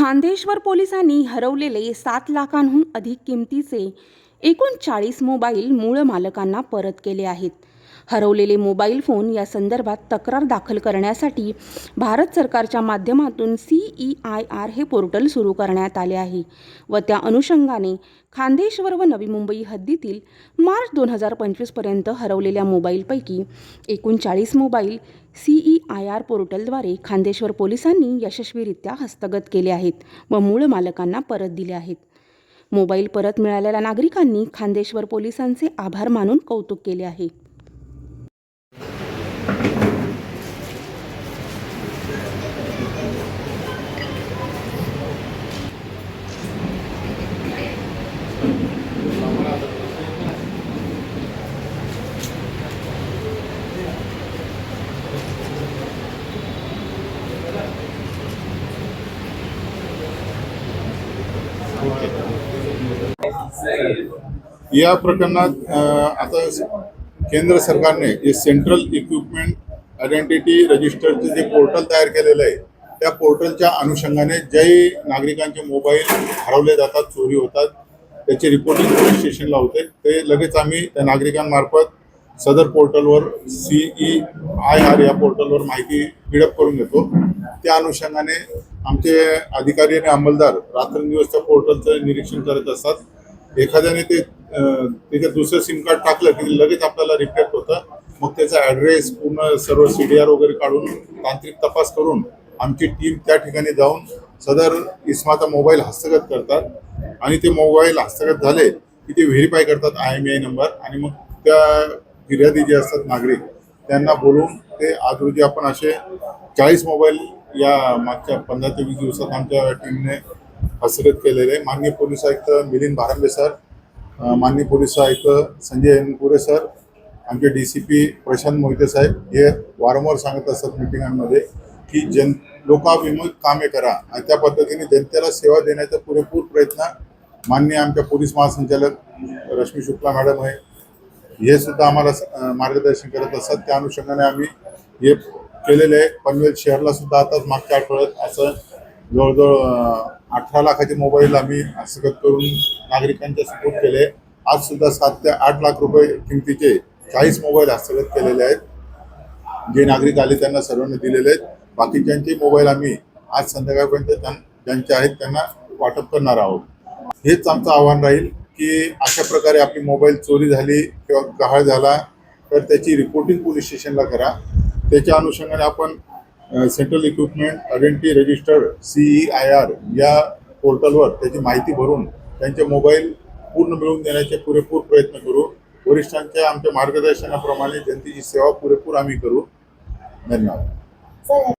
खांदेश्वर पोलिसांनी हरवलेले सात लाखांहून अधिक किमतीचे एकूण चाळीस मोबाईल मूळ मालकांना परत केले आहेत. हरवलेले मोबाईल फोन या संदर्भात तक्रार दाखल करण्यासाठी भारत सरकारच्या माध्यमातून सी ई आय आर हे पोर्टल सुरू करण्यात आले आहे व त्या अनुषंगाने खांदेश्वर व नवी मुंबई हद्दीतील मार्च दोन हजार पंचवीसपर्यंत हरवलेल्या मोबाईलपैकी एकोणचाळीस mobile C E I R पोर्टलद्वारे खांदेश्वर पोलिसांनी यशस्वीरित्या हस्तगत केले आहेत व मूळ मालकांना परत दिले आहेत. मोबाईल परत मिळालेल्या नागरिकांनी खांदेश्वर पोलिसांचे आभार मानून कौतुक केले आहे. या प्रकरणात आता केंद्र सरकारने जे सेंट्रल इक्विपमेंट आयडेंटिटी रजिस्टरचे जे पोर्टल तयार केलेलं आहे त्या पोर्टलच्या अनुषंगाने जे नागरिकांचे मोबाईल हरवले जातात चोरी होतात त्याचे रिपोर्टिंग पोलीस स्टेशनला होते. ते लगेच आम्ही त्या नागरिकांमार्फत सदर पोर्टलवर सीई आय आर या पोर्टलवर माहिती फिडअप करून घेतो. त्या अनुषंगाने आमचे अधिकारी आणि अंमलदार रात्रंदिवस त्या पोर्टलचं निरीक्षण करत असतात. एखाद्याने ते तिथे त्याच्यात दुसरं सिम कार्ड टाकलं की लगेच आपल्याला रिफ्लेक्ट होतं. मग त्याचा ॲड्रेस पूर्ण सर्व सी डी आर वगैरे काढून तांत्रिक तपास करून आमची टीम त्या ठिकाणी जाऊन सदर इस्माचा मोबाईल हस्तगत करतात. आणि ते मोबाईल हस्तगत झाले की ते व्हेरीफाय करतात आय एम आय नंबर आणि मग त्या फिर्यादी जे असतात नागरिक त्यांना बोलून ते आज रोजी आपण असे चाळीस मोबाईल या मागच्या पंधरा ते वीस दिवसात आमच्या टीमने हस्तगत केलेले. आहे माननीय पोलीस आयुक्त मिलिंद भारंबे सर अ, माननीय पोलीस आयुक्त संजय एनपुरे सर आमचे D C P Prashant Mohite साहेब हे वारंवार सांगत असतात मिटिंगांमध्ये की जन लोकाभिमुख कामे करा आणि त्या पद्धतीने जनतेला सेवा देण्याचा पुरेपूर प्रयत्न माननीय आमच्या पोलीस महासंचालक रश्मी शुक्ला मॅडम आहे. हे सुद्धा आम्हाला मार्गदर्शन करत असतात. त्या अनुषंगाने आम्ही हे केलेले आहे. पनवेल शहरला सुद्धा आताच मागच्या आठवड्यात असं जवळजवळ अठरा लाखाचे मोबाईल आम्ही हस्तगत करून नागरिकांच्या सपोर्ट केले. आज सुद्धा सात ते आठ लाख रुपये किमतीचे चाळीस मोबाईल हस्तगत केलेले आहेत. जे नागरिक आले त्यांना सर्वांना दिलेले आहेत. बाकीच्यांचे मोबाईल आम्ही आज संध्याकाळपर्यंत ज्यांचे आहेत त्यांना वाटप करणार आहोत. हेच आमचं आव्हान राहील की अशा प्रकारे आपली मोबाईल चोरी झाली किंवा गहाळ झाला तर त्याची रिपोर्टिंग पोलीस स्टेशनला करा. त्याच्या अनुषंगाने आपण central equipment identity registered C E I R या पोर्टलवर त्याची माहिती भरून त्यांचे मोबाईल पूर्ण मिळवून देण्याचे पुरेपूर प्रयत्न करू. वरिष्ठांच्या आमच्या मार्गदर्शनाप्रमाणे जनतेची सेवा पुरेपूर आम्ही करू. धन्यवाद.